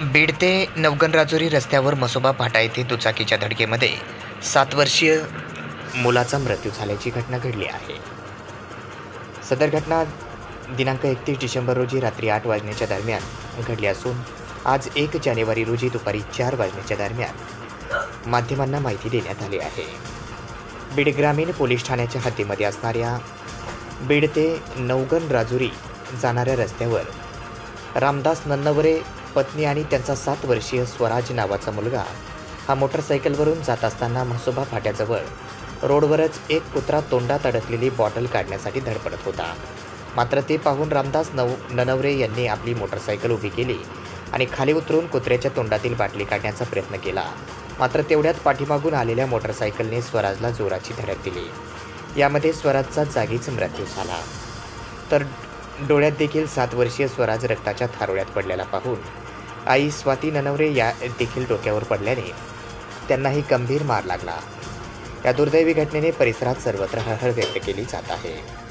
बीड ते नवगण राजुरी रस्त्यावर मसोबा फाटा येथे दुचाकीच्या धडकेमध्ये सात वर्षीय मुलाचा मृत्यू झाल्याची घटना घडली आहे. सदर घटना दिनांक एकतीस डिसेंबर रोजी रात्री आठ वाजण्याच्या दरम्यान घडली असून आज एक जानेवारी रोजी दुपारी चार वाजण्याच्या दरम्यान माध्यमांना माहिती देण्यात आली आहे. बीड ग्रामीण पोलीस ठाण्याच्या हद्दीमध्ये असणाऱ्या बीड ते नवगण राजुरी जाणाऱ्या रस्त्यावर रामदास नन्नवरे पत्नी आणि त्यांचा सात वर्षीय स्वराज नावाचा मुलगा हा मोटरसायकलवरून जात असताना म्हसोबा फाट्याजवळ रोडवरच एक कुत्रा तोंडात अडकलेली बॉटल काढण्यासाठी धडपडत होता. मात्र ते पाहून रामदास नव ननवरे यांनी आपली मोटरसायकल उभी केली आणि खाली उतरून कुत्र्याच्या तोंडातील बाटली काढण्याचा प्रयत्न केला. मात्र तेवढ्यात पाठीमागून आलेल्या मोटरसायकलने स्वराजला जोराची धडक दिली. यामध्ये स्वराजचा जागीच मृत्यू झाला. तर डोळ्यात देखील सात वर्षीय स्वराज रक्ताच्या थारोळ्यात पडलेला पाहून आई स्वाती ननवरे या देखील डोक्यावर पडल्याने त्यांनाही गंभीर मार लागला. या दुर्दैवी घटनेने परिसरात सर्वत्र हळहळ व्यक्त केली जात आहे.